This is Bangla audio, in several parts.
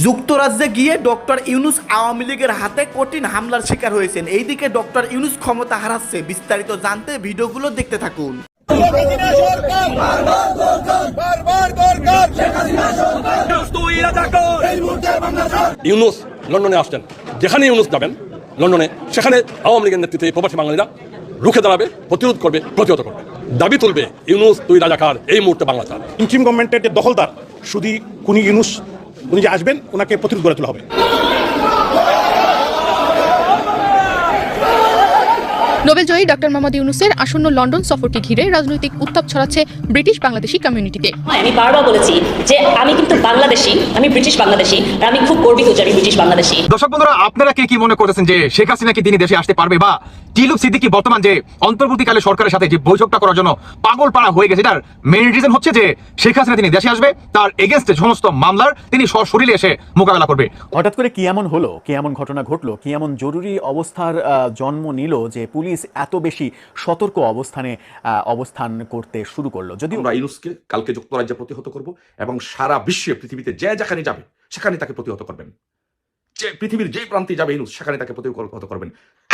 যুক্তরাজ্যে গিয়ে ডক্টর ইউনুস আওয়ামী লীগের হাতে কঠিন হামলার শিকার হয়েছেন। এইদিকে ডক্টর ইউনুস ক্ষমতা হারাচ্ছে। বিস্তারিত জানতে ভিডিওগুলো দেখতে থাকুন। ইউনুস লন্ডনে আসছেন। যেখানে ইউনুস যাবেন লন্ডনে সেখানে আওয়ামী লীগের নেতৃত্বে প্রবাসী বাঙালিরা রুখে দাঁড়াবে প্রতিরোধ করবে প্রতিহত করবে। দাবি তুলবে ইউনুস তুই রাজাকার এই মুহূর্তে বাংলা চান ইন্ট্রিম গভর্নমেন্টের যে দখলদার শুধু উনি ইউনুস উনি যে আসবেন ওনাকে প্রতিরোধ গড়ে তোলা হবে। নোবেলজয়ী ডক্টর মোহাম্মদ ইউনুসের আসন্ন লন্ডন সফরকে ঘিরে রাজনৈতিক উত্তাপ ছড়াচ্ছে ব্রিটিশ বাংলাদেশি কমিউনিটিতে আমি বারবার বলেছি যে আমি কিন্তু বাংলাদেশি আমি ব্রিটিশ বাংলাদেশী আর আমি খুব গর্বিত যে আমি ব্রিটিশ বাংলাদেশী। দর্শক বন্ধুরা আপনারা কে কি মনে করতেছেন যে শেখ হাসিনা কি তিনি দেশে আসতে পারবে বা টিলুপ সিদ্দিকি বর্তমান যে অন্তর্বর্তীকালে সরকারের সাথে যে বৈঠকটা করার জন্য পাগল পাড়া হয়ে গেছে এটার মেইন রিজন হচ্ছে যে শেখ হাসিনা তিনি দেশে আসবে তার এগেনস্টে সমস্ত মামলার তিনি সশরীরে এসে মোকাবেলা করবে। হঠাৎ করে কি এমন হলো? কি এমন ঘটনা ঘটলো? কি এমন জরুরি অবস্থার আহ, জন্ম নিল যে পুলিশ এত বেশি সতর্ক অবস্থানে অবস্থান করতে শুরু করল। যদি আমরা ইউনুসকে কালকে যুক্তরাজ্যে প্রতিহত করব এবং সারা বিশ্বে পৃথিবীতে যে যেখানে যাবে সেখানে তাকে প্রতিহত করবেন। যে পৃথিবীর যে প্রান্তে যাবে ইউনুস সেখানে তাকে প্রতিহত করবেন।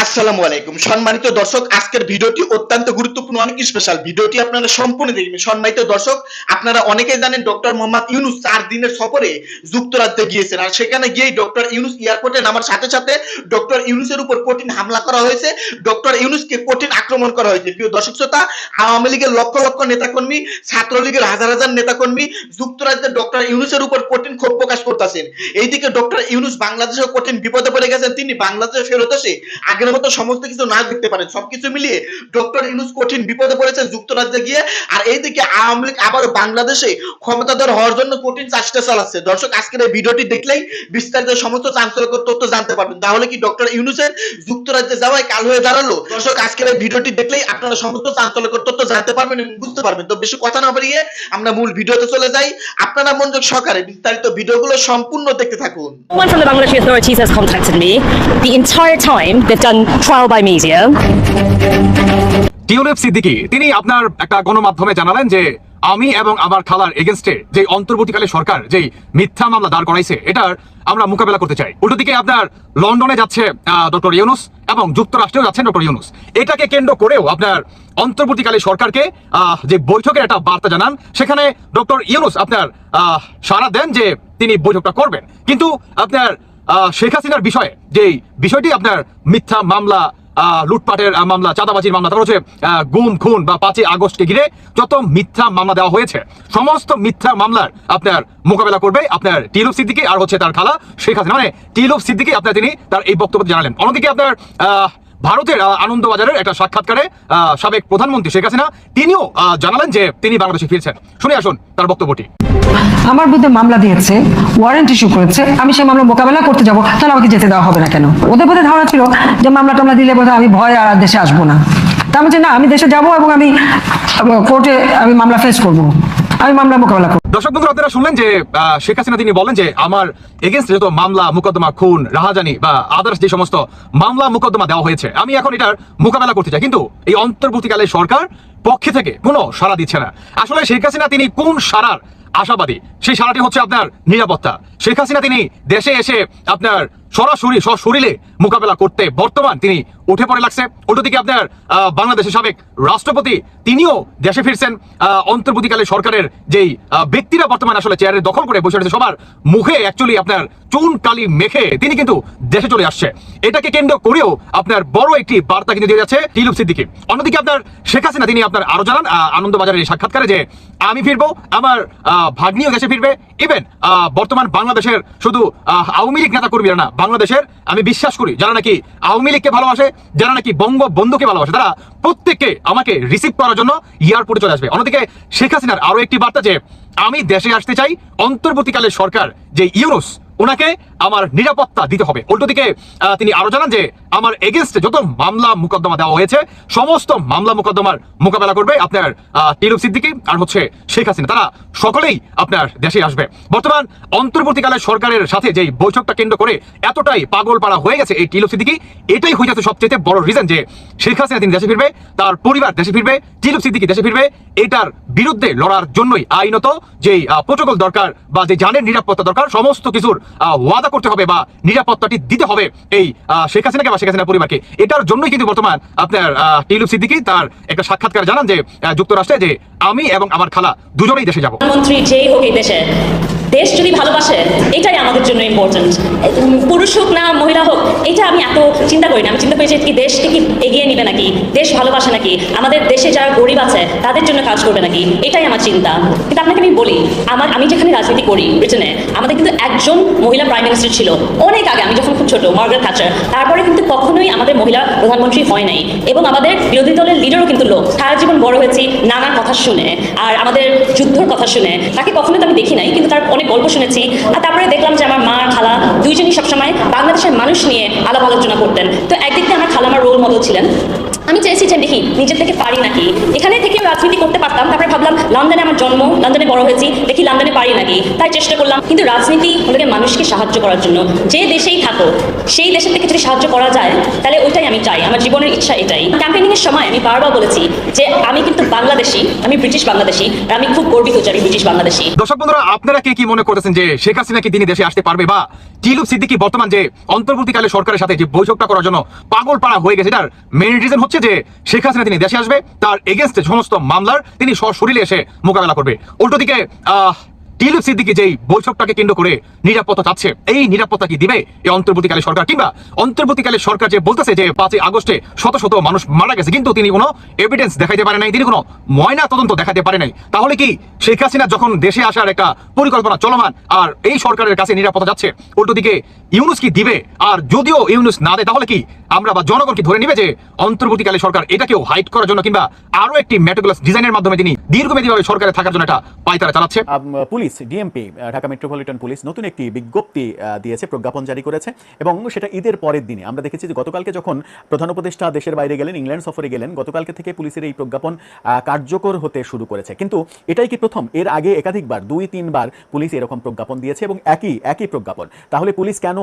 আসসালামু আলাইকুম। সম্মানিত দর্শক, আজকের ভিডিওটি অত্যন্ত গুরুত্বপূর্ণ অনেক স্পেশাল ভিডিওটি আপনারা সম্পূর্ণ দেখবেন। সম্মানিত দর্শক, আপনারা অনেকেই জানেন ডক্টর মোহাম্মদ ইউনুস চার দিনের সফরে যুক্তরাজ্যে গিয়েছেন। আর সেখানে গিয়ে ডক্টর ইউনুস এয়ারপোর্টে নামার সাথে সাথে ডক্টর ইউনুসের উপর কঠিন হামলা করা হয়েছে। ডক্টর ইউনুসকে কঠিন আক্রমণ করা হয়েছে। প্রিয় দর্শক শ্রোতা, আওয়ামী লীগের লক্ষ লক্ষ নেতাকর্মী, ছাত্রলীগের হাজার হাজার নেতাকর্মী যুক্তরাজ্যের ডক্টর ইউনুসের উপর কঠিন ক্ষোভ প্রকাশ করতেছেন। এইদিকে ডক্টর ইউনুস বাংলাদেশে কঠিন বিপদে পড়ে গেছেন। তিনি বাংলাদেশে ফেরত এসে আগের মতো সমস্ত কিছু না দেখতে পারেন। সবকিছু মিলিয়ে ডক্টর ইউনুস কঠিন বিপদে পড়েছেন যুক্তরাজ্যে গিয়ে। আর এইদিকে আওয়ামী লীগ আবার বাংলাদেশে ক্ষমতাধর হওয়ার জন্য কঠিন চেষ্টা চালাচ্ছে। দর্শক, আজকের এই ভিডিওটি দেখলেই বিস্তারিত সমস্ত চাঞ্চল্যকর তথ্য জানতে পারবেন। তাহলে কি ডক্টর ইউনুসের যুক্তরাজ্যে যাওয়ায় কাল হয়ে দাঁড়াল? দর্শক, আজকের এই ভিডিওটি দেখলেই আপনারা সমস্ত চাঞ্চল্যকর তথ্য জানতে পারবেন এবং বুঝতে পারবেন। তো বেশি কথা না বাড়িয়ে আমরা মূল ভিডিওতে চলে যাই। আপনারা মনোযোগ সহকারে বিস্তারিত ভিডিওগুলো সম্পূর্ণ দেখতে থাকুন। One from the Bangladeshi authorities has contacted me. The entire time, they've done trial by media. Tulip Siddiq, তিনি আপনার একটা গণমাধ্যমে জানালেন যে আমি এবং আমার খালার এগেনস্টে যে অন্তর্বর্তীকালে সরকার যেই মিথ্যা মামলা দাঁড় করাইছে, এটার আমরা মোকাবেলা করতে চাই। উল্টো দিকে আপনার লন্ডনে যাচ্ছে ডক্টর ইউনুস এবং যুক্তরাষ্ট্রেও যাচ্ছেন ডক্টর ইউনুস। এটাকে কেন্দ্র করেও আপনার অন্তর্বর্তীকালে সরকারকে যে বৈঠকের একটা বার্তা জানান, সেখানে ডক্টর ইউনুস আপনার সাড়া দেন যে তিনি বৈঠকটা করবেন। কিন্তু আপনার শেখ হাসিনার বিষয়ে যে বিষয়টি আপনার মিথ্যা মামলা লুটপাটের মামলা, চাঁদাবাজির মামলা, তারপর হচ্ছে গুম, খুন বা পাঁচই আগস্টকে ঘিরে যত মিথ্যা মামলা দেওয়া হয়েছে, সমস্ত মিথ্যা মামলার আপনার মোকাবেলা করবে আপনার টিলুপ সিদ্দিকি আর হচ্ছে তার খালা শেখ হাসিনা। মানে টিলুপ সিদ্দিকি আপনার তিনি তার এই বক্তব্য জানালেন। অন্যদিকে আপনার ভারতের আনন্দবাজারের একটা সাক্ষাৎকারে সাবেক প্রধানমন্ত্রী শেখ হাসিনা, তিনিও জানালেন যে তিনি বাংলাদেশে ফিরছেন। শুনে আসুন তার বক্তব্যটি। আমার বিরুদ্ধে মামলা দিয়েছে ওয়ারেন্ট ইস্যু করেছে, আমি সেই মামলা মোকাবেলা করতে যাব, তাহলে আমাকে যেতে দেওয়া হবে না কেন? ওদের বোধহয় ধারণা ছিল যে মামলা টামলা দিলে বোধহয় আমি ভয় আর দেশে আসব না। তা আমি যে না, আমি দেশে যাব এবং আমি কোর্টে আমি মামলা ফেস করব। আমি মামলা মোকাবেলা করব। দর্শক বন্ধুরা, আপনারা শুনলেন যে শেখ হাসিনা তিনি বলেন যে, আমার এগেনস্ট যত মামলা মোকদ্দমা, খুন, রাহাজানি বা আদার্স যে সমস্ত মামলা মোকদ্দমা দেওয়া হয়েছে, আমি এখন এটার মোকাবেলা করতে চাই। কিন্তু এই অন্তর্বর্তীকালে সরকার পক্ষে থেকে কোনো সাড়া দিচ্ছে না। আসলে শেখ হাসিনা তিনি কোন সারার আশাবাদী? সেই সারাটি হচ্ছে আপনার নিরাপত্তা। শেখ হাসিনা তিনি দেশে এসে আপনার সরাসরি, সশরীরে মোকাবেলা করতে বর্তমান তিনি উঠে পড়ে লাগছে। উল্টোদিকে আপনার বাংলাদেশের সাবেক রাষ্ট্রপতি, তিনিও দেশে ফিরছেন। অন্তর্বর্তীকালে সরকারের যেই ব্যক্তিরা বর্তমান আসলে চেয়ারে দখল করে বসে রয়েছে, সবার মুখে অ্যাকচুয়ালি আপনার চুন কালি মেখে তিনি কিন্তু দেশে চলে আসছে। এটাকে কেন্দ্র করেও আপনার বড় একটি বার্তা কিন্তু দিয়ে যাচ্ছে টিলুপ সিদ্দিকি। অন্যদিকে আপনার শেখ হাসিনা, তিনি আপনার আরও জানান আনন্দবাজারের সাক্ষাৎকারে যে, আমি ফিরবো, আমার ভাগ্নিও দেশে ফিরবে ইভেন বর্তমান বাংলাদেশের শুধু আওয়ামী লীগ নেতা কর্মীরা না বাংলাদেশের, আমি বিশ্বাস করি, যারা নাকি আওয়ামী লীগকে ভালোবাসে, যারা নাকি বঙ্গ বন্ধুকে ভালোবাসে, তারা প্রত্যেককে আমাকে রিসিভ করার জন্য এয়ারপোর্টে চলে আসবে। অন্যদিকে শেখ হাসিনার আরও একটি বার্তা যে, আমি দেশে আসতে চাই, অন্তর্বর্তীকালে সরকার, যে ইউনুস ওনাকে আমার নিরাপত্তা দিতে হবে। উল্টো দিকে তিনি আরও জানান যে আমার এগেনস্টে যত মামলা মোকদ্দমা দেওয়া হয়েছে, সমস্ত মামলা মোকদ্দমার মোকাবেলা করবে আপনার টিলুপ সিদ্দিকি আর হচ্ছে শেখ হাসিনা। তারা সকলেই আপনার দেশে আসবে। বর্তমান অন্তর্বর্তীকালে সরকারের সাথে যে বৈঠকটা কেন্দ্র করে এতটাই পাগল পাড়া হয়ে গেছে এই টিলুপ সিদ্দিকি, এটাই হয়ে যাচ্ছে সবচেয়ে বড় রিজন যে শেখ হাসিনা তিনি দেশে ফিরবে, তার পরিবার দেশে ফিরবে টিলুপ সিদ্দিকি দেশে ফিরবে, এটার বিরুদ্ধে লড়ার জন্যই আইনত যে প্রোটোকল দরকার বা যে জানের নিরাপত্তা দরকার, সমস্ত কিছুর ওয়াদা করতে হবে বা নিরাপত্তাটি দিতে হবে এই শেখ হাসিনাকে শেখ গেছেন পরিবারকে এটার জন্যই কিন্তু বর্তমান আপনার টিলুপ সিদ্দিকি তার একটা সাক্ষাৎকার জানান যে যুক্তরাষ্ট্রে যে আমি এবং আমার খালা দুজনেই দেশে যাব। যেই হোক এই দেশে। দেশ যদি ভালোবাসে, এটাই আমাদের জন্য ইম্পর্টেন্ট পুরুষ হোক না মহিলা হোক, এটা আমি এত চিন্তা করি না। আমি চিন্তা করি যে কি দেশকে কি এগিয়ে নিবে নাকি? দেশ ভালোবাসে নাকি? আমাদের দেশে যারা গরিব আছে, তাদের জন্য কাজ করবে নাকি? এটাই আমার চিন্তা। কিন্তু আপনাকে আমি বলি, আমার আমি যেখানে রাজনীতি করি ব্রিটেনে আমাদের কিন্তু একজন মহিলা প্রাইম মিনিস্টার ছিল। অনেক আগে, আমি যখন খুব ছোট মার্গারেট থ্যাচার তারপরে কিন্তু কখনোই আমাদের মহিলা প্রধানমন্ত্রী হয় নাই। এবং আমাদের বিরোধী দলের লিডারও কিন্তু লোক। সারা জীবন বড় হয়েছি নানা কথা শুনে, আর আমাদের যুদ্ধর কথা শুনে। তাকে কখনো তো আমি দেখি নাই, কিন্তু তার অনেক গল্প শুনেছি আর তারপরে দেখলাম যে আমার মা, খালা দুইজনই সবসময় বাংলাদেশের মানুষ নিয়ে আলাপ আলোচনা করতেন। তো একদিক দিয়ে আমার খালা আমার রোল মডেল ছিলেন। আমি চেয়েছি যে দেখি, নিজের থেকে পারি নাকি? এখানে থেকেও রাজনীতি করতে পারতাম, তারপরে ভাবলাম লন্ডনে আমার জন্ম, লন্ডনে বড় হয়েছি, দেখি লন্ডনে পারি নাকি? তাই চেষ্টা করলাম। কিন্তু রাজনীতি হলো মানুষকে সাহায্য করার জন্য। যে দেশেই থাকো, সেই দেশের থেকে যদি সাহায্য করা যায়, তাহলে ওইটাই আমি চাই, আমার জীবনের ইচ্ছা এটাই। ক্যাম্পেনিং এর সময় আমি বারবার বলেছি যে আমি কিন্তু বাংলাদেশি, আমি ব্রিটিশ বাংলাদেশি, আর আমি খুব গর্বিত যে আমি ব্রিটিশ বাংলাদেশি। দর্শক বন্ধুরা, আপনারা কে কি মনে করতেছেন যে শেখ হাসিনা কি তিনি দেশে আসতে পারবে বা টিলুপ সিদ্দিকি বর্তমান যে অন্তর্বর্তীকালে সরকারের সাথে যে বৈঠকটা করার জন্য পাগল পাড়া হয়ে গেছে, এটার মেইন রিজন হচ্ছে যে শেখ হাসিনা তিনি দেশে আসবে, তার এগেনস্টে সমস্ত মামলার তিনি সশরীরে এসে মোকাবেলা করবে। উল্টো দিকে টিলুপ সিদ্দিকি যেই বৈঠকটাকে কেন্দ্র করে নিরাপত্তা চাচ্ছে এই নিরাপত্তা কি দিবে এই অন্তর্বর্তীকালে সরকার? কিংবা অন্তর্বর্তীকালে সরকার যে বলতেছে যে পাঁচই আগস্টে শত শত মানুষ মারা গেছে কিন্তু তিনি কোনো এভিডেন্স দেখাইতে পারে নাই তিনি কোনো ময়না তদন্ত দেখাতে পারে নাই। তাহলে কি শেখ হাসিনা যখন দেশে আসার একটা পরিকল্পনা চলমান আর এই সরকারের কাছে নিরাপত্তা যাচ্ছে উল্টো দিকে ইউনুস কি দিবে? আর যদিও ইউনুস না দেয় তাহলে কি আমরা বা জনগণ কি ধরে নিবে যে অন্তর্বর্তীকালে সরকার এটাকেও হাইট করার জন্য কিংবা আরও একটি মেটোগ্লাস ডিজাইনের মাধ্যমে তিনি দীর্ঘমেয়াদীভাবে সরকারে থাকার জন্য একটা পায়তারা চালাচ্ছে? আম, police DMP Dhaka metropolitan police নতুন একটি বিজ্ঞপ্তি দিয়েছে, প্রজ্ঞাপন জারি করেছে এবং সেটা ঈদের পরের দিনে। আমরা দেখেছি যে গতকালকে যখন প্রধান উপদেষ্টা দেশের বাইরে গেলেন, ইংল্যান্ড সফরে গেলেন, গতকালকে থেকে পুলিশের এই প্রজ্ঞাপন কার্যকর হতে শুরু করেছে। কিন্তু এটাই কি প্রথম? এর আগে একাধিকবার, দুই, তিনবার পুলিশ এরকম প্রজ্ঞাপন দিয়েছে এবং একই একই প্রজ্ঞাপন। তাহলে পুলিশ কেন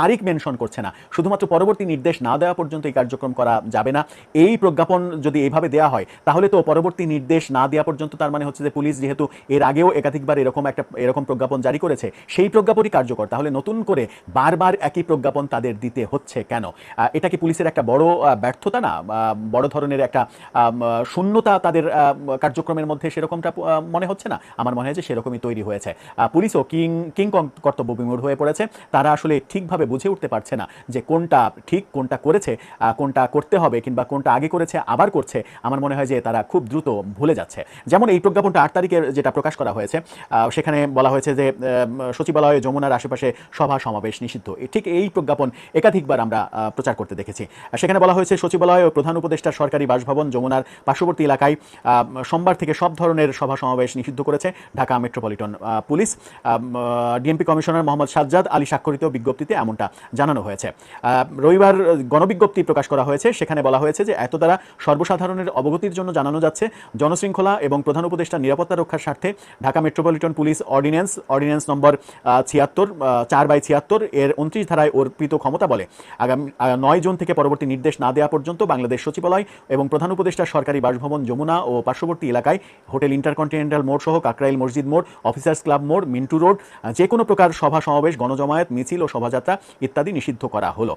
তারিখ মেনশন করছে না? শুধুমাত্র পরবর্তী নির্দেশ না দেওয়া পর্যন্ত এই কার্যক্রম করা যাবে না। এই প্রজ্ঞাপন যদি এইভাবে দেওয়া হয়, তাহলে তো পরবর্তী নির্দেশ না দেওয়া পর্যন্ত তার মানে হচ্ছে যে পুলিশ যেহেতু এর আগেও একাধিকবার এরকম একটা, এরকম প্রজ্ঞাপন জারি করেছে, সেই প্রজ্ঞাপনই কার্যকর। তাহলে নতুন করে বারবার একই প্রজ্ঞাপন তাদের দিতে হচ্ছে কেন? এটা কি পুলিশের একটা বড় ব্যর্থতা না? বড় ধরনের একটা শূন্যতা তাদের কার্যক্রমের মধ্যে সেরকমটা মনে হচ্ছে না? আমার মনে হয় যে সেরকমই তৈরি হয়েছে। পুলিশও কিং কিং কর্তব্য বিমূঢ় হয়ে পড়েছে। তারা আসলে ঠিকভাবে বুঝে উঠতে পারছে না যে কোনটা ঠিক, কোনটা করেছে কোনটা করতে হবে কিংবা কোনটা আগে করেছে, আবার করছে। আমার মনে হয় যে তারা খুব দ্রুত ভুলে যাচ্ছে। যেমন এই প্রজ্ঞাপনটা আট তারিখের যেটা প্রকাশ করা হয়েছে সেখানে বলা হয়েছে যে সচিবালয়ে যমুনার আশেপাশে সভা সমাবেশ নিষিদ্ধ। ঠিক এই প্রজ্ঞাপন একাধিকবার আমরা প্রচার করতে দেখেছি। সেখানে বলা হয়েছে, সচিবালয় ও প্রধান উপদেষ্টার সরকারি বাসভবন যমুনার পার্শ্ববর্তী এলাকায় সোমবার থেকে সব ধরনের সভা সমাবেশ নিষিদ্ধ করেছে Dhaka metropolitan police. DMP commissioner Mohammad Sajjad Ali স্বাক্ষরিত বিজ্ঞপ্তিতে এমনটা জানানো হয়েছে। রবিবার গণবিজ্ঞপ্তি প্রকাশ করা হয়েছে। সেখানে বলা হয়েছে যে এত দ্বারা সর্বসাধারণের অবগতির জন্য জানানো যাচ্ছে, জনশৃঙ্খলা এবং প্রধান উপদেষ্টার নিরাপত্তা রক্ষার স্বার্থে Dhaka metropolitan police ordinance ordinance number ছিয়াত্তর চার বাই ছিয়াত্তর, এর উনত্রিশ ধারায় অর্পিত ক্ষমতা বলে। আগামী নয় জুন থেকে পরবর্তী নির্দেশ না দেওয়া পর্যন্ত বাংলাদেশ সচিবালয় এবং প্রধান উপদেষ্টা সরকারি বাসভবন, যমুনা ও পার্শ্ববর্তী এলাকায় হোটেল ইন্টারকন্টিনেন্টাল মোড় সহ কাকরাইল মসজিদ মোড়, অফিসার্স ক্লাব মোড়, মিন্টু রোড যে কোনো প্রকার সভা সমাবেশ, গণজমায়েত, মিছিল ও শোভাযাত্রা ইত্যাদি নিষিদ্ধ করা হলো।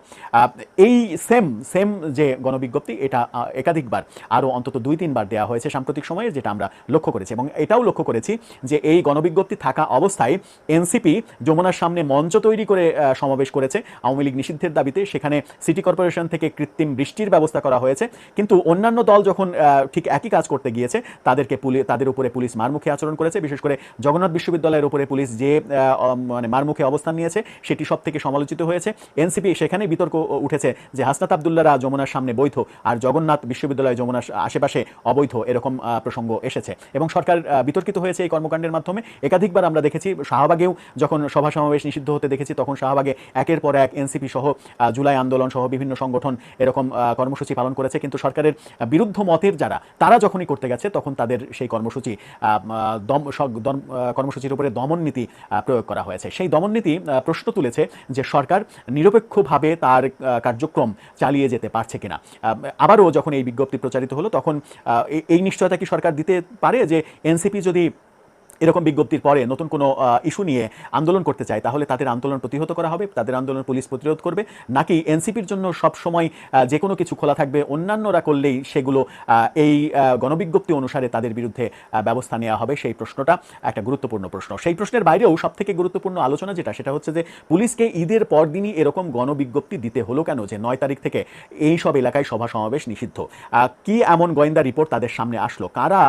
এই সেম সেম যে গণবিজ্ঞপ্তি, এটা একাধিকবার, আরও অন্তত দুই তিনবার দেওয়া হয়েছে সাম্প্রতিক সময়ে, যেটা আমরা লক্ষ্য করেছি এবং এটাও লক্ষ্য করেছি যে এই গণবিজ্ঞপ্তি থাকা অবস্থায় এনসিপি যমুনার সামনে মঞ্চ তৈরি করে সমাবেশ করেছে। আওয়ামী লীগ নিষিদ্ধের দাবিতে সেখানে সিটি কর্পোরেশন থেকে কৃত্রিম বৃষ্টির ব্যবস্থা করা হয়েছে। কিন্তু অন্যান্য দল যখন ঠিক একই কাজ করতে গিয়েছে, তাদেরকে পুলিশ তাদের উপরে পুলিশ মারমুখী আচরণ করেছে। বিশেষ করে জগন্নাথ বিশ্ববিদ্যালয়ের উপরে পুলিশ যে মানে মারমুখে অবস্থান নিয়েছে, সেটি সব থেকে সমালোচিত হয়েছে। এনসিপি সেখানে বিতর্ক উঠেছে যে, হাসনাত আবদুল্লারা যমুনার সামনে বৈধ আর জগন্নাথ বিশ্ববিদ্যালয় যমুনার আশেপাশে অবৈধ, এরকম প্রসঙ্গ এসেছে। এবং সরকার বিতর্কিত হয়েছে এই কর্মকাণ্ডের আন্দোলনের মাধ্যমে। একাধিকবার আমরা দেখেছি শাহবাগেও যখন সভা সমাবেশ নিষিদ্ধ হতে দেখেছি, তখন শাহবাগে একের পর এক এনসিপি সহ জুলাই আন্দোলন সহ বিভিন্ন সংগঠন এরকম কর্মসূচি পালন করেছে। কিন্তু সরকারের বিরুদ্ধ মতের যারা, তারা যখনই করতে গেছে, তখন তাদের সেই কর্মসূচি দম কর্মসূচির উপরে দমন নীতি প্রয়োগ করা হয়েছে। সেই দমন নীতি প্রশ্ন তুলেছে যে সরকার নিরপেক্ষভাবে তার কার্যক্রম চালিয়ে যেতে পারছে কিনা। আবারও যখন এই বিজ্ঞপ্তি প্রচারিত হলো, তখন এই নিশ্চয়তা কি সরকার দিতে পারে? যে এনসিপি যদি এরকম বিজ্ঞপ্তির পরে নতুন কোনো ইস্যু নিয়ে আন্দোলন করতে চায়, তাহলে তাদের আন্দোলন প্রতিহত করা হবে, তাদের আন্দোলন পুলিশ প্রতিরোধ করবে। নাকি এনসিপির জন্য সব সময় যে কোনো কিছু খোলা থাকবে, অন্যান্যরা করলেই সেগুলো এই গণবিজ্ঞপ্তি অনুসারে তাদের বিরুদ্ধে ব্যবস্থা নেওয়া হবে, সেই প্রশ্নটা একটা গুরুত্বপূর্ণ প্রশ্ন। সেই প্রশ্নের বাইরেও সব থেকে গুরুত্বপূর্ণ আলোচনা যেটা, সেটা হচ্ছে যে, পুলিশকে ঈদের পরদিনই এরকম গণবিজ্ঞপ্তি দিতে হলো কেন? যে নয় তারিখ থেকে এই সব এলাকায় সভা সমাবেশ নিষিদ্ধ। কি এমন গোয়েন্দা রিপোর্ট তাদের সামনে আসলো? কারা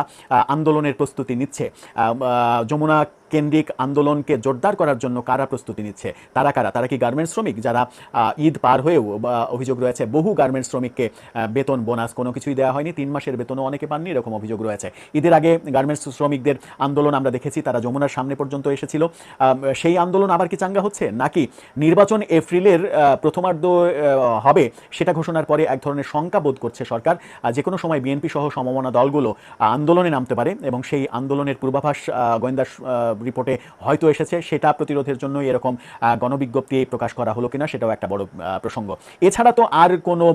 আন্দোলনের প্রস্তুতি নিচ্ছে? যমুনা কেন্দ্রিক আন্দোলনকে জোরদার করার জন্য কারা প্রস্তুতি নিচ্ছে? তারা কারা? তারা কি গার্মেন্টস শ্রমিক যারা ঈদ পার হয়েও অভিযোগ রয়েছে বহু গার্মেন্টস শ্রমিককে বেতন, বোনাস কোনো কিছুই দেওয়া হয়নি, তিন মাসের বেতনও অনেকে পাননি, এরকম অভিযোগ রয়েছে। ঈদের আগে গার্মেন্টস শ্রমিকদের আন্দোলন আমরা দেখেছি, তারা যমুনার সামনে পর্যন্ত এসেছিল। সেই আন্দোলন আবার কি চাঙ্গা হচ্ছে? নাকি নির্বাচন এপ্রিলের প্রথমার্ধ হবে সেটা ঘোষণার পরে এক ধরনের শঙ্কা বোধ করছে সরকার যে কোনো সময় বিএনপি সহ সমমনা দলগুলো আন্দোলনে নামতে পারে এবং সেই আন্দোলনের পূর্বাভাস গোয়েন্দা রিপোর্টে হয়তো এসেছে, সেটা প্রতিরোধের জন্য এরকম গণবিজ্ঞপ্তি প্রকাশ করা হলো কিনা সেটাও একটা বড় প্রসঙ্গ। এছাড়া তো আর কোনো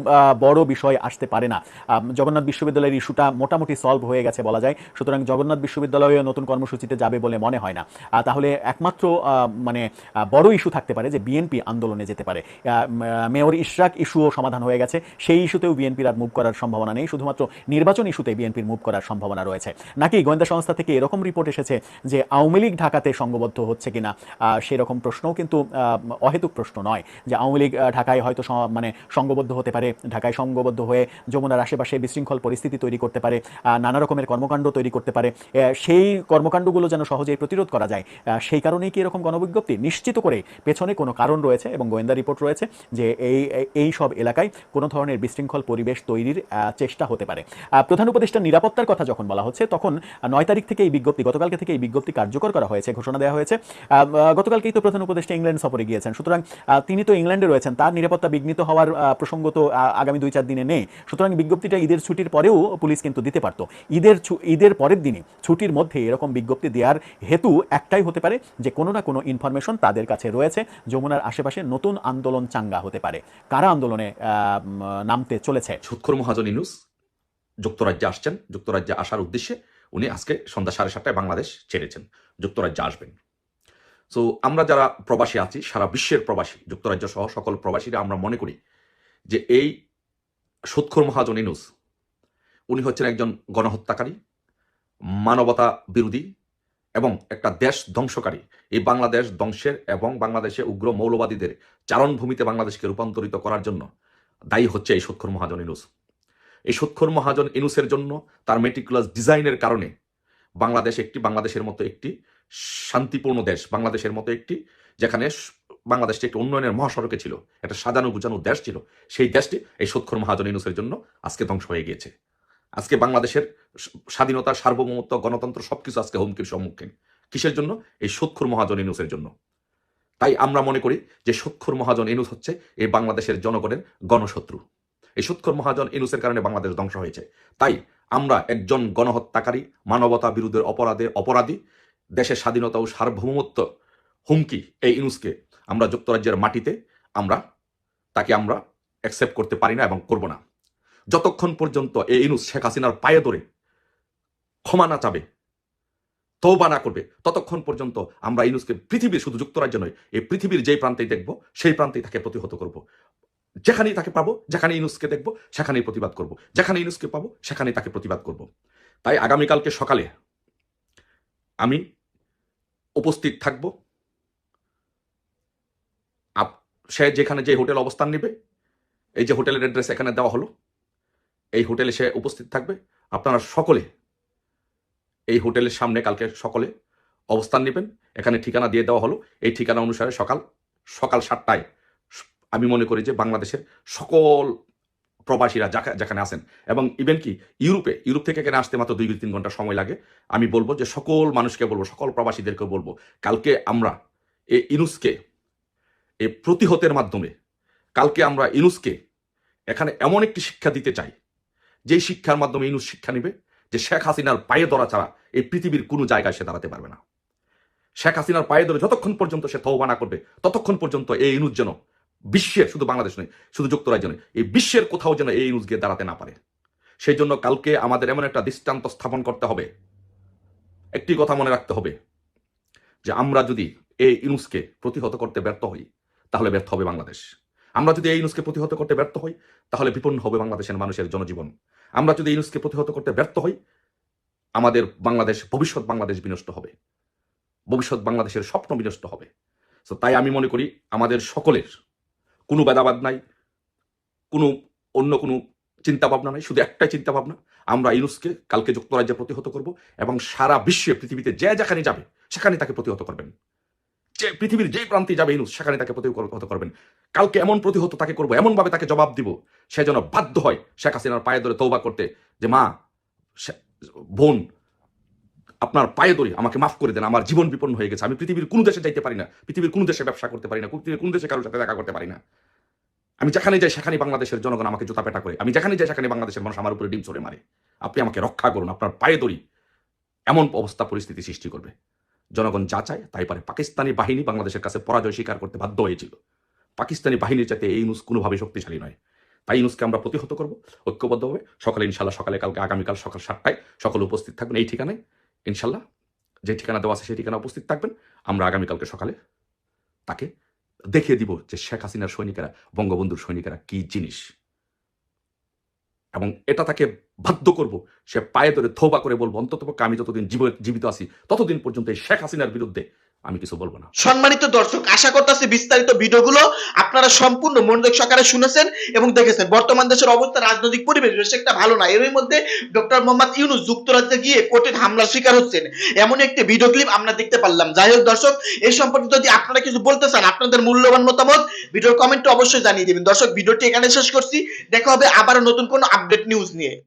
বড় বিষয় আসতে পারে না। জগন্নাথ বিশ্ববিদ্যালয়ের ইস্যুটা মোটামুটি সলভ হয়ে গেছে বলা যায়। সুতরাং জগন্নাথ বিশ্ববিদ্যালয়ে নতুন কর্মসূচিতে যাবে বলে মনে হয় না। তাহলে একমাত্র মানে বড় ইস্যু থাকতে পারে যে বিএনপি আন্দোলনে যেতে পারে। মেয়র ইশরাক ইস্যুও সমাধান হয়ে গেছে। সেই ইস্যুতেও বিএনপির আর মুভ করার সম্ভাবনা নেই। শুধুমাত্র নির্বাচন ইস্যুতে বিএনপির মুভ করার সম্ভাবনা রয়েছে। নাকি গোয়েন্দা সংস্থা থেকে এরকম রিপোর্ট এসেছে যে আওয়ামী লীগ ঢাকাতে সঙ্গবদ্ধ হচ্ছে কিনা সেরকম প্রশ্নও কিন্তু অহেতুক প্রশ্ন নয় যে আওয়ামী লীগ ঢাকায় হয়তো মানে সঙ্গবদ্ধ হতে পারে, ঢাকায় সঙ্গবদ্ধ হয়ে যমুনার আশেপাশে বিশৃঙ্খল পরিস্থিতি তৈরি করতে পারে নানা রকমের কর্মকাণ্ড তৈরি করতে পারে সেই কর্মকাণ্ডগুলো যেন সহজেই প্রতিরোধ করা যায় সেই কারণেই কি এরকম গণবিজ্ঞপ্তি? নিশ্চিত করে পেছনে কোনো কারণ রয়েছে এবং গোয়েন্দা রিপোর্ট রয়েছে যে এই, এই- সব এলাকায় কোনো ধরনের বিশৃঙ্খল পরিবেশ তৈরির চেষ্টা হতে পারে। প্রধান উপদেষ্টা নিরাপত্তার কথা যখন বলা হচ্ছে, তখন নয় তারিখ থেকে এই বিজ্ঞপ্তি, গতকালকে থেকে এই বিজ্ঞপ্তি কার্যকর করা হয়েছে, ঘোষণা দেওয়া হয়েছে। গতকালকেই তো প্রধান উপদেষ্টা ইংল্যান্ড সফরে গিয়েছেন। সুতরাং তিনি তো ইংল্যান্ডে রয়েছেন, তার নিরাপত্তা বিঘ্নিত হওয়ার প্রসঙ্গ তো আগামী দুই চার দিনে নেই। সুতরাং বিজ্ঞপ্তিটা ঈদের ছুটির পরেও পুলিশ কিন্তু দিতে পারত। ঈদের ঈদের পরের দিনই ছুটির মধ্যে এরকম বিজ্ঞপ্তি দেওয়ার হেতু একটাই হতে পারে যে, কোনো না কোনো ইনফরমেশন তাদের কাছে রয়েছে, যমুনার আশেপাশে নতুন আন্দোলন চাঙ্গা হতে পারে। কারা আন্দোলনে নামতে চলেছে? সুৎখর মহাজন ইনুস যুক্তরাজ্যে আসছেন, যুক্তরাজ্যে আসার উদ্দেশ্যে উনি আজকে সন্ধ্যা সাড়ে সাতটায় বাংলাদেশ ছেড়েছেন। যুক্তরাজ্যে আসবেন। সো আমরা যারা প্রবাসী আছি, সারা বিশ্বের প্রবাসী, যুক্তরাজ্য সহ সকল প্রবাসীরা আমরা মনে করি যে এই সুৎখর মহাজন ইনুস, উনি হচ্ছেন একজন গণহত্যাকারী, মানবতা বিরোধী এবং একটা দেশ ধ্বংসকারী। এই বাংলাদেশ ধ্বংসের এবং বাংলাদেশে উগ্র মৌলবাদীদের চারণভূমিতে বাংলাদেশকে রূপান্তরিত করার জন্য দায়ী হচ্ছে এই সুৎখর মহাজন ইনুস। এই সুৎখর মহাজন ইনুসের জন্য তার মেটিকুলাস ডিজাইনের কারণে বাংলাদেশ একটি, বাংলাদেশের মতো একটি শান্তিপূর্ণ দেশ, বাংলাদেশের মতো একটি, যেখানে বাংলাদেশটি একটি উন্নয়নের মহাসড়কে ছিল, একটা সাজানো গুজানো দেশ ছিল, সেই দেশটি এই সুৎখর মহাজন ইনুসের জন্য আজকে ধ্বংস হয়ে গিয়েছে। আজকে বাংলাদেশের স্বাধীনতা, সার্বভৌমত্ব, গণতন্ত্র সবকিছু আজকে হুমকির সম্মুখীন। কিসের জন্য? এই সুৎখর মহাজন ইনুসের জন্য। তাই আমরা মনে করি যে সুৎখর মহাজন ইনুস হচ্ছে এই বাংলাদেশের জনগণের গণশত্রু। এই সুৎখর মহাজন ইনুসের কারণে বাংলাদেশ ধ্বংস হয়েছে। তাই আমরা একজন গণহত্যাকারী, মানবতা বিরুদ্ধের অপরাধে অপরাধী, দেশের স্বাধীনতা ও সার্বভৌমত্ব হুমকি এই ইনুসকে আমরা যুক্তরাজ্যের মাটিতে আমরা, তাকে আমরা অ্যাকসেপ্ট করতে পারি না এবং করব না। যতক্ষণ পর্যন্ত এই ইনুস শেখ হাসিনার পায়ে ধরে ক্ষমা না চাবে তৌবা না করবে, ততক্ষণ পর্যন্ত আমরা ইনুসকে পৃথিবীর, শুধু যুক্তরাজ্য নয়, এই পৃথিবীর যেই প্রান্তেই দেখব, সেই প্রান্তেই তাকে প্রতিহত করব। যেখানেই তাকে পাবো যেখানে ইনুসকে দেখব, সেখানেই প্রতিবাদ করব। যেখানে ইনুসকে পাবো, সেখানেই তাকে প্রতিবাদ করব। তাই আগামীকালকে সকালে আমি উপস্থিত থাকব। সে যেখানে যে হোটেল অবস্থান নেবে, এই যে হোটেলের অ্যাড্রেস এখানে দেওয়া হলো, এই হোটেলে সে উপস্থিত থাকবে। আপনারা সকলে এই হোটেলের সামনে কালকে সকলে অবস্থান নেবেন। এখানে ঠিকানা দিয়ে দেওয়া হলো। এই ঠিকানা অনুসারে সকাল সকাল সাতটায় আমি মনে করি যে বাংলাদেশের সকল প্রবাসীরা যেখানে আসেন এবং ইভেন কি ইউরোপে, ইউরোপ থেকে এখানে আসতে মাত্র দুই তিন ঘণ্টা সময় লাগে। আমি বলব যে সকল মানুষকে বলব, সকল প্রবাসীদেরকে বলব, কালকে আমরা এই ইনুসকে এই প্রতিহতের মাধ্যমে কালকে আমরা ইনুসকে এখানে এমন একটি শিক্ষা দিতে চাই, যেই শিক্ষার মাধ্যমে ইনুস শিক্ষা নিবে, যে শেখ হাসিনার পায়ে ধরা ছাড়া এই পৃথিবীর কোনো জায়গায় সে দাঁড়াতে পারবে না। শেখ হাসিনার পায়ে ধরে যতক্ষণ পর্যন্ত সে না করবে, ততক্ষণ পর্যন্ত এই ইনুস যেন বিশ্বের শুধু বাংলাদেশ নয়, শুধু যুক্তরাজ্য নয়, এই বিশ্বের কোথাও যেন এই গিয়ে দাঁড়াতে না পারে। সেই জন্য কালকে আমাদের এমন একটা দৃষ্টান্ত স্থাপন করতে হবে, একটি কথা মনে রাখতে হবে, যে আমরা যদি এই ইনুসকে প্রতিহত করতে ব্যর্থ হই, তাহলে ব্যর্থ হবে বাংলাদেশ। আমরা যদি এই ইনুসকে প্রতিহত করতে ব্যর্থ হই, তাহলে বিপন্ন হবে বাংলাদেশের মানুষের জনজীবন। আমরা যদি এই ইনুসকে প্রতিহত করতে ব্যর্থ হই, আমাদের বাংলাদেশ, ভবিষ্যৎ বাংলাদেশ বিনষ্ট হবে। ভবিষ্যৎ বাংলাদেশের স্বপ্ন বিনষ্ট হবে। তো তাই আমি মনে করি আমাদের সকলের কোনো ভেদাবাদ নাই, কোনো অন্য কোনো চিন্তা ভাবনা নাই, শুধু একটাই চিন্তা ভাবনা আমরা ইনুসকে কালকে যুক্তরাজ্যে প্রতিহত করব এবং সারা বিশ্বে পৃথিবীতে যে যেখানে যাবে সেখানে তাকে প্রতিহত করবেন। যে পৃথিবীর যে প্রান্তে যাবে ইনুস সেখানে তাকে প্রতিহত করবেন। কালকে এমন প্রতিহত তাকে করব, এমনভাবে তাকে জবাব দিব, সে যেন বাধ্য হয় শেখ হাসিনার পায়ে ধরে তৌবা করতে যে, মা বোন আপনার পায়ে ধরে আমাকে মাফ করে দেন, আমার জীবন বিপন্ন হয়ে গেছে। আমি পৃথিবীর কোনো দেশে যাইতে পারি না, পৃথিবীর কোনো দেশে ব্যবসা করতে পারি না, পৃথিবীর কোন দেশে কারোর সাথে দেখা করতে পারি না। আমি যেখানে যাই সেখানে বাংলাদেশের জনগণ আমাকে জুতা পেটা করে। আমি যেখানে যাই সেখানে বাংলাদেশের মানুষ আমার উপরে ডিম চড়ে মারে। আপনি আমাকে রক্ষা করুন, আপনার পায়ে ধরি। এমন অবস্থা পরিস্থিতি সৃষ্টি করবে। জনগণ যা চায় তাই পারে। পাকিস্তানি বাহিনী বাংলাদেশের কাছে পরাজয় স্বীকার করতে বাধ্য হয়েছিল। পাকিস্তানি বাহিনীর চাইতে এই ইউনুস কোনোভাবে শক্তিশালী নয়। তাই ইউনুসকে আমরা প্রতিহত করব ঐক্যবদ্ধভাবে। সকালে ইনশাল্লাহ সকালে কালকে, আগামীকাল সকাল সাতটায় সকলে উপস্থিত থাকবেন। এই ঠিকানায় ইনশাল্লাহ যে ঠিকানা দেওয়া আছে সেই ঠিকানা উপস্থিত থাকবেন। আমরা আগামীকালকে সকালে তাকে দেখিয়ে দিব যে শেখ হাসিনার সৈনিকেরা, বঙ্গবন্ধুর সৈনিকেরা কি জিনিস। এবং এটা তাকে বাধ্য করব, সে পায়ে ধরে থোবা করে বলব অন্তত আমি যতদিন জীব- জীবিত আছি, ততদিন পর্যন্ত এই শেখ হাসিনার বিরুদ্ধে আমি কিছু বলব না। সম্মানিত দর্শক, আশা করতেছি বিস্তারিত ভিডিওগুলো আপনারা সম্পূর্ণ মনোযোগ সহকারে শুনেছেন এবং দেখেছেন। বর্তমান দেশের অবস্থা, রাজনৈতিক পরিবেশ বেশ একটা ভালো না। এর মধ্যে ডক্টর মোহাম্মদ ইউনুস যুক্তরাজ্যে গিয়ে কঠিন হামলার শিকার হচ্ছেন। এমন একটি ভিডিও ক্লিপ আমরা দেখতে পারলাম। যাই হোক দর্শক এই সম্পর্কে যদি আপনারা কিছু বলতে চান, আপনাদের মূল্যবান মতামত ভিডিওর কমেন্টে অবশ্যই জানিয়ে দিবেন। দর্শক, ভিডিওটি এখানে শেষ করছি। দেখা হবে আবারও নতুন কোনো আপডেট নিউজ নিয়ে।